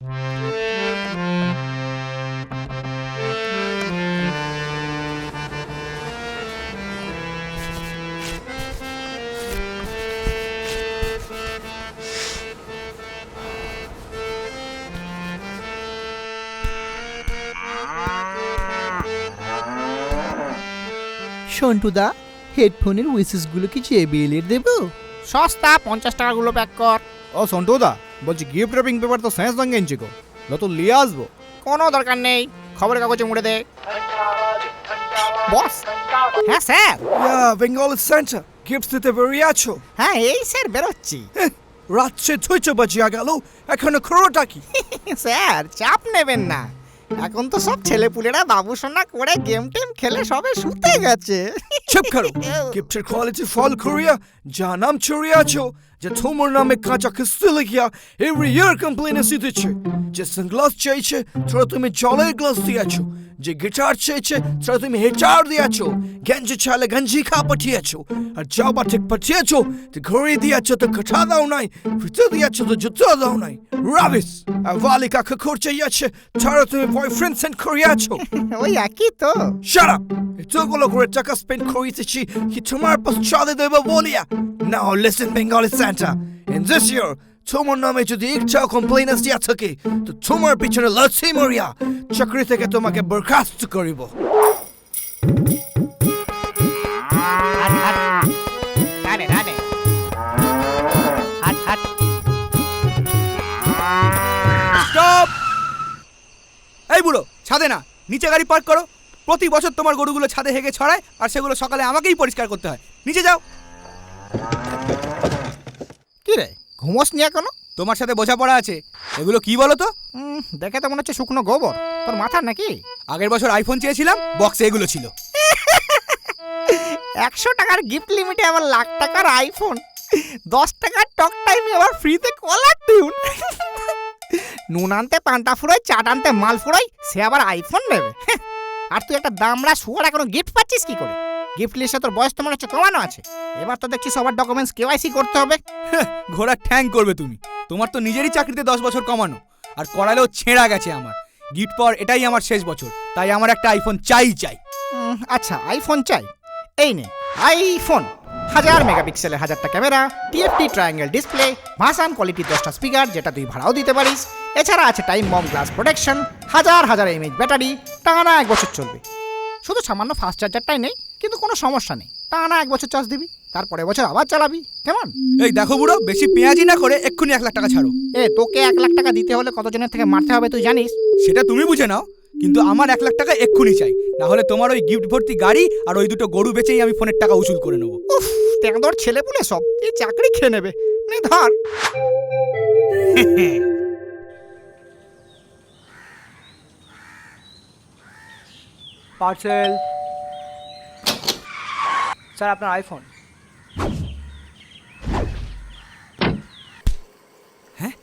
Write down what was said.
সন্টুদা হেডফোনের উইসেসগুলো কি জেবিএল এর দেবো? সস্তা পঞ্চাশ টাকাগুলো প্যাক কর। ও সন্টুদা বলছি গিফট র্যাপিং পেপার তো শেষ সঙ্গে এনেছি গো। নতুন নিয়ে আসব। কোনো দরকার নেই। খবরের কাগজে মুড়ে দে। বস। হ্যাঁ স্যার। ইয়া বেঙ্গল সেন্টার গিফট দিতে বেরিয়ে আছো? হ্যাঁ এই স্যার বেরোচ্ছি। হেহ, রাত সে দুইটা বাজিয়া গেল এখনও খরোটা কি? স্যার চাপ নেবেন না। এখন তো সব ছেলেপুলেরা বাবুসোনা করে গেম টেম খেলে সবে শুতে গেছে। চুপ করো গিফটের কোয়ালিটি ফল করিয়া যা নাম চড়িয়ে আছো যে তোমার নামে কাঁচা কিস্তি লিখিয়া এভরি ইয়ার কমপ্লেন এসে দিচ্ছে যে সানগ্লাস চাইছে তোরা তুমি জলের গ্লাস দিয়েছো যে গিটার চেয়েছে তোরা তুমি হিটার দিয়েছো গঞ্জি চালে গঞ্জি খা পাঠিয়েছো আর যাবা ঠিক পাঠিয়েছো তো ঘড়ি দিয়েছো তো কাঠা দাও নাই ফিতে দিয়েছো তো জুতো দাও নাই রাবিস আর ভালি কাকে খরচে যাচ্ছে তারা তুমি বয়ফ্রেন্ড সেন্ড করিয়াছো ওই একই তো Shut up! টাকা স্পেন্ড করিয়েছি কি তোমার পশ্চাদে দেব বলিয়া? Now listen Bengali Santa. In this year তোমার নামে যদি একটা কমপ্লেন আসিয়া থাকে তো তোমার পিছনে লাথি মরিয়া। চাকরি থেকে তোমাকে বরখাস্ত করিব। এই বুড়ো ছাদে না নিচে গাড়ি পার্ক করো। প্রতি বছর তোমার গরুগুলো ছাদে হেগে ছড়ায় আর সেগুলো সকালে আমাকেই পরিষ্কার করতে হয়। নিচে যাও। কি রে ঘুমোস নি এখনও? তোমার সাথে বোঝাপড়া আছে। এগুলো কি বলো তো? দেখে তো মনে হচ্ছে শুকনো গোবর। তোর মাথা নাকি? আগের বছর আইফোন চেয়েছিলাম বক্সে এগুলো ছিল। একশো টাকার গিফট লিমিটে আবার লাখ টাকার আইফোন দশ টাকার টক টাইমে আবার ফ্রিতে কলার টিউন নুন আনতে পান্তা ফুরোয় চাট আনতে মাল ফুরোয় সে আবার আইফোন নেবে। আর তুই একটা দামড়া শুয়ার এখনও গিফট পাচ্ছিস কি করে? গিফট লিস্টে তোর বয়স তো মনে হচ্ছে কমানো আছে। এবার তো দেখছি সবার ডকুমেন্টস কেওয়াইসি করতে হবে। ঘোড়ার ঠ্যাং করবে তুমি। তোমার তো নিজেরই চাকরিতে দশ বছর কমানো। আর করালেও ছেঁড়া গেছে আমার। গিফট পাওয়ার এটাই আমার শেষ বছর। তাই আমার একটা আইফোন চাই চাই। আচ্ছা আইফোন চাই। এই নে আইফোন হাজার মেগাপিক্সেলের হাজারটা ক্যামেরা টিএফটি ট্রায়াঙ্গেল ডিসপ্লে ভাসান কোয়ালিটির দশটা স্পিকার যেটা তুই ভাড়াও দিতে পারিস। এছাড়া আছে টাইম বম গ্লাস প্রোটেকশন হাজার হাজার এমএইচ ব্যাটারি টানা এক বছর চলবে। শুধু সামান্য ফাস্ট চার্জারটাই নেই কিন্তু কোনো সমস্যা নেই। টানা এক বছর চার্জ দিবি তারপরে বছর আবার চালাবি কেমন? এই দেখো বুড়ো বেশি পেঁয়াজি না করে এক্ষুনি এক লাখ টাকা ছাড়ো। এ তোকে এক লাখ টাকা দিতে হলে কতজনের থেকে মারতে হবে তুই জানিস? সেটা তুমি বুঝে নাও। কিন্তু আমার এক লাখ টাকা এক্ষুনি চাই। না হলে তোমার ওই গিফট ভর্তি গাড়ি আর ওই দুটো গরু বেচেই আমি ফোনের টাকা উসুল করে নেব। উফ ছেলে পুলে সব এই চাকরি খেয়ে নেবে। নে ধর। পার্সেল। স্যার আপনার আইফোন হ্যাঁ?